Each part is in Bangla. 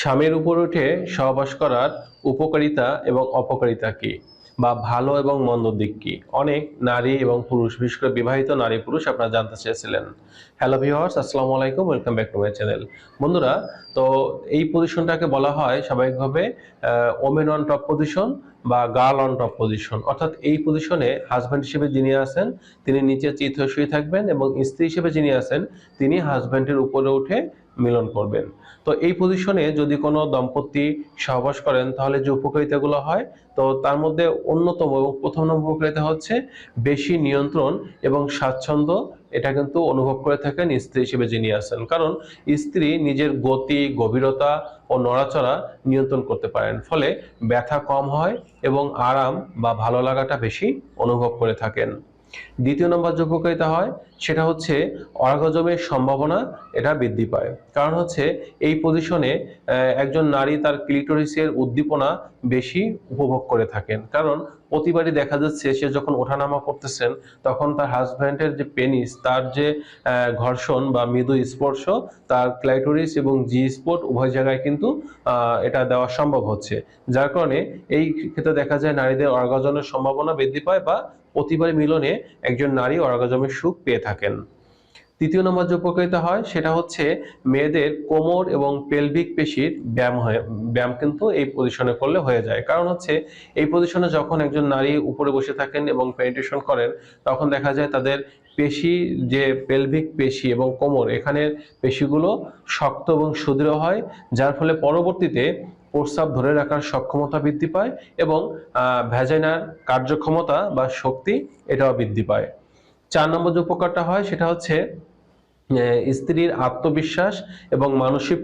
স্বামীর উপর উঠে সহবাস করার উপকারিতা এবং অপকারিতা কি? বা ভালো এবং মন্দ দিক কি? অনেক নারী এবং পুরুষ, বিশেষ করে বিবাহিত নারী, পুরুষ আপনারা জানতে চেয়েছিলেন। হ্যালো ভিউয়ার্স আসসালামু আলাইকুম welcome back to my channel বন্ধুরা, তো এই পজিশনটাকে বলা হয় স্বাভাবিকভাবে ওমেন অন টপ পজিশন বা গার্ল অন টপ পজিশন অর্থাৎ এই পজিশনে হাজব্যান্ড হিসেবে যিনি আছেন, তিনি নিচে চিত শুয়ে থাকবেন এবং স্ত্রী হিসেবে যিনি আছেন, তিনি হাজব্যান্ডের উপরে উঠে মিলন করবেন। তো এই পজিশনে যদি কোনো দম্পতি সহবাস করেন, তাহলে যে উপকারিতাগুলো হয়, তো তার মধ্যে অন্যতম এবং প্রথম নম্বর উপকারিতা হচ্ছে বেশি নিয়ন্ত্রণ এবং স্বাচ্ছন্দ্য। এটা কিন্তু অনুভব করে থাকেন স্ত্রী হিসেবে যিনি আছেন। কারণ স্ত্রী নিজের গতি, গভীরতা ও নড়াচড়া নিয়ন্ত্রণ করতে পারেন। ফলে ব্যথা কম হয় এবং আরাম বা ভালো লাগাটা বেশি অনুভব করে থাকেন। দ্বিতীয় নম্বর যে উপকারিতা হয় সেটা হচ্ছে অর্গাজমের সম্ভাবনা এটা বৃদ্ধি পায়। কারণ হচ্ছে এই পজিশনে একজন নারী তার ক্লিটোরিসের উদ্দীপনা বেশি উপভোগ করে থাকেন। কারণ প্রতিবারই দেখা যাচ্ছে সে যখন ওঠানামা করতেছেন, তখন তার হাজব্যান্ডের যে পেনিস তার যে ঘর্ষণ বা মৃদু স্পর্শ, তার ক্লাইটোরিস এবং জি স্পট উভয় জায়গায় কিন্তু এটা দেওয়া সম্ভব হচ্ছে। যার কারণে এই ক্ষেত্রে দেখা যায় নারীদের অর্গাজনের সম্ভাবনা বৃদ্ধি পায় বা প্রতিবার মিলনে একজন নারী অর্গাজমের সুখ পেয়ে থাকেন। তৃতীয় নম্বর যে উপকারিতা হয়, সেটা হচ্ছে মেয়েদের কোমর এবং পেলভিক পেশির ব্যায়াম হয়, ব্যায়াম কিন্তু এই পজিশনে করলে হয়ে যায়। কারণ হচ্ছে এই পজিশনে যখন একজন নারী উপরে বসে থাকেন এবং পেনিটেশন করেন, তখন দেখা যায় তাদের পেশি যে পেলভিক পেশি এবং কোমর এখানের পেশিগুলো শক্ত এবং সুদৃঢ় হয়, যার ফলে পরবর্তীতে প্রস্রাব ধরে রাখার সক্ষমতা বৃদ্ধি পায় এবং ভ্যাজাইনার কার্যক্ষমতা বা শক্তি এটাও বৃদ্ধি পায়। চার নম্বর যে উপকারটা হয় সেটা হচ্ছে স্ত্রীর আত্মবিশ্বাস এবং মানসিক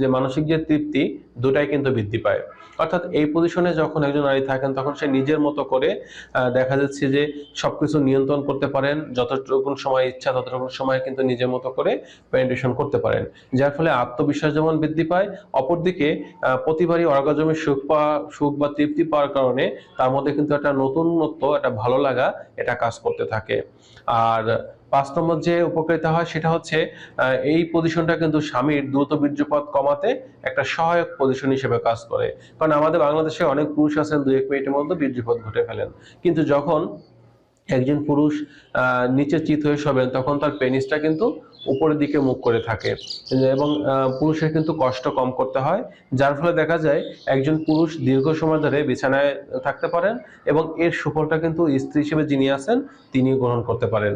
যে মানসিক যে তৃপ্তি, দুটাই কিন্তু বৃদ্ধি পায়। অর্থাৎ এই পজিশনে যখন একজন নারী থাকেন, তখন সে নিজের মতো করে দেখা যাচ্ছে যে সবকিছু নিয়ন্ত্রণ করতে পারেন যতটুকু সময় ইচ্ছা ততটুকু সময় কিন্তু নিজের মতো করে পেনিটেশন করতে পারেন। যার ফলে আত্মবিশ্বাস যেমন বৃদ্ধি পায়, অপরদিকে প্রতিবারই অর্গাজমের সুখ পাওয়া সুখ বা তৃপ্তি পাওয়ার কারণে তার মধ্যে কিন্তু একটা নতুনত্ব, একটা ভালো লাগা, এটা কাজ করতে থাকে। আর পাঁচ নম্বর যে উপকারিতা হয় সেটা হচ্ছে এই পজিশনটা কিন্তু স্বামীর দ্রুত বীর্যপাত কমাতে একটা সহায়ক পজিশন হিসেবে কাজ করে। কারণ আমাদের বাংলাদেশে অনেক পুরুষ আছেন দুই এক মিনিটের মধ্যে বীর্যপাত ঘটে ফেলেন। কিন্তু যখন একজন পুরুষ নিচে চিত হয়ে শোবেন, তখন তার পেনিসটা কিন্তু উপরের দিকে মুখ করে থাকে। এবং পুরুষের কিন্তু কষ্ট কম করতে হয়, যার ফলে দেখা যায় একজন পুরুষ দীর্ঘ সময় ধরে বিছানায় থাকতে পারেন এবং এর সুফলটা কিন্তু স্ত্রী হিসেবে যিনি আছেন তিনি গ্রহণ করতে পারেন।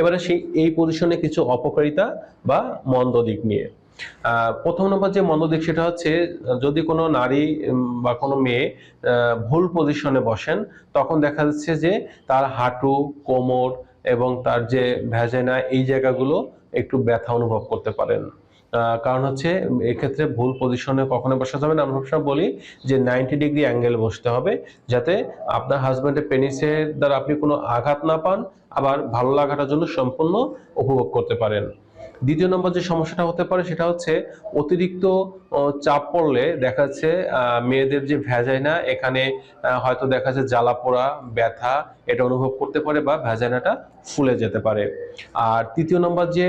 এবারে সেই, এই পজিশনে কিছু অপকারিতা বা মন্দ দিক নিয়ে। প্রথম নম্বর যে মন্দ দিক সেটা হচ্ছে, যদি কোনো নারী বা কোনো মেয়ে ভুল পজিশনে বসেন, তখন দেখা যাচ্ছে যে তার হাঁটু, কোমর এবং তার যে ভ্যাজেনা, এই জায়গাগুলো একটু ব্যথা অনুভব করতে পারেন। কারণ হচ্ছে এক্ষেত্রে ভুল পজিশনে কখনো বসা যাবে না। আমরা সবসময় বলি যে নাইনটি ডিগ্রি অ্যাঙ্গেল বসতে হবে যাতে আপনার হাজব্যান্ডের পেনিসের দ্বারা আপনি কোনো আঘাত না পান, আবার ভালো লাগাটার জন্য সম্পূর্ণ উপভোগ করতে পারেন। দ্বিতীয় নম্বর যে সমস্যাটা হতে পারে সেটা হচ্ছে অতিরিক্ত চাপ পড়লে দেখা যাচ্ছে মেয়েদের যে ভ্যাজাইনা, এখানে হয়তো দেখা যাচ্ছে জ্বালা পোড়া, ব্যথা, এটা অনুভব করতে পারে বা ভ্যাজাইনাটা ফুলে যেতে পারে। আর তৃতীয় নম্বর যে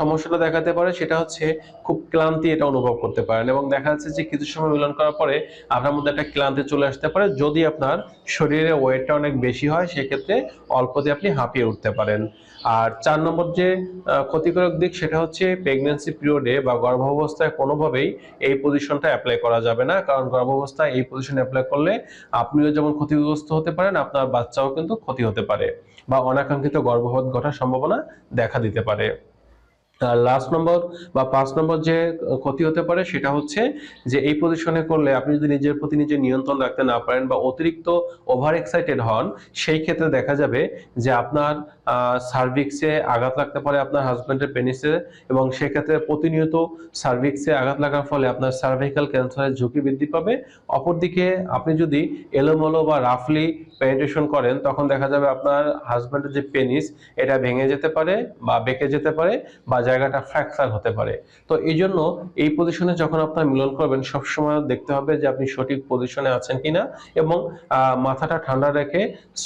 সমস্যাটা দেখাতে পারে সেটা হচ্ছে খুব ক্লান্তি এটা অনুভব করতে পারেন এবং দেখা যাচ্ছে যে কিছু সময় মিলন করার পরে আপনার মধ্যে একটা ক্লান্তি চলে আসতে পারে যদি আপনার শরীরে ওয়েটটা অনেক বেশি হয় সেক্ষেত্রে অল্পতে আপনি হাঁপিয়ে উঠতে পারেন। আর চার নম্বর যে ক্ষতিকারক দিক সেটা হচ্ছে প্রেগনেন্সি পিরিয়ডে বা গর্ভাবস্থায় কোনোভাবেই এই পজিশনটা অ্যাপ্লাই করা যাবে না। কারণ গর্ভাবস্থায় এই পজিশন অ্যাপ্লাই করলে আপনিও যেমন ক্ষতিগ্রস্ত হতে পারেন, আপনার বাচ্চাও কিন্তু ক্ষতি হতে পারে বা অনাকাঙ্ক্ষিত গর্ভপাত ঘটার সম্ভাবনা দেখা দিতে পারে। লাস্ট নম্বর বা পাঁচ নম্বর যে ক্ষতি হতে পারে সেটা হচ্ছে যে, এই পজিশনে করলে আপনি যদি নিজের প্রতি নিজে নিয়ন্ত্রণ রাখতে না পারেন বা অতিরিক্ত ওভার এক্সাইটেড হন, সেই ক্ষেত্রে দেখা যাবে যে আপনার সার্ভিক্সে আঘাত লাগতে পারে আপনার হাজব্যান্ডের পেনিসে এবং সেক্ষেত্রে প্রতিনিয়ত সার্ভিক্সে আঘাত লাগার ফলে আপনার সার্ভাইকাল ক্যান্সারের ঝুঁকি বৃদ্ধি পাবে। অপরদিকে আপনি যদি এলোমেলো বা রাফলি পেনিটেশন করেন, তখন দেখা যাবে আপনার হাজব্যান্ডের যে পেনিস এটা ভেঙে যেতে পারে বা বেঁকে যেতে পারে বা জায়গাটা ফ্র্যাকচার হতে পারে। তো এই জন্য এই পজিশনে যখন আপনার মিলন করবেন, সবসময় দেখতে হবে যে আপনি সঠিক পজিশনে আছেন কিনা এবং মাথাটা ঠান্ডা রেখে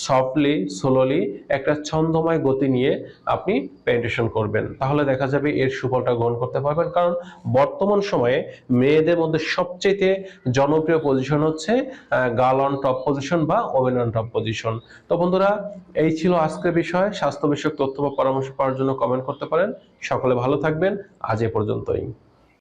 সফটলি স্লোলি একটা ছন্দময় গতি নিয়ে আপনি পেন্টেশন করবেন। তাহলে দেখা যাবে এর সুফলটা গ্রহণ করতে পারবেন। কারণ বর্তমান সময়ে মেয়েদের মধ্যে সবচেয়ে জনপ্রিয় পজিশন হচ্ছে গার্ল অন টপ পজিশন বা ওমেন অন টপ পজিশন তো বন্ধুরা, এই ছিল আজকের বিষয়। স্বাস্থ্য বিষয়ক তথ্য বা পরামর্শ পাওয়ার জন্য কমেন্ট করতে পারেন। সকলে ভালো থাকবেন। আজ এ পর্যন্তই।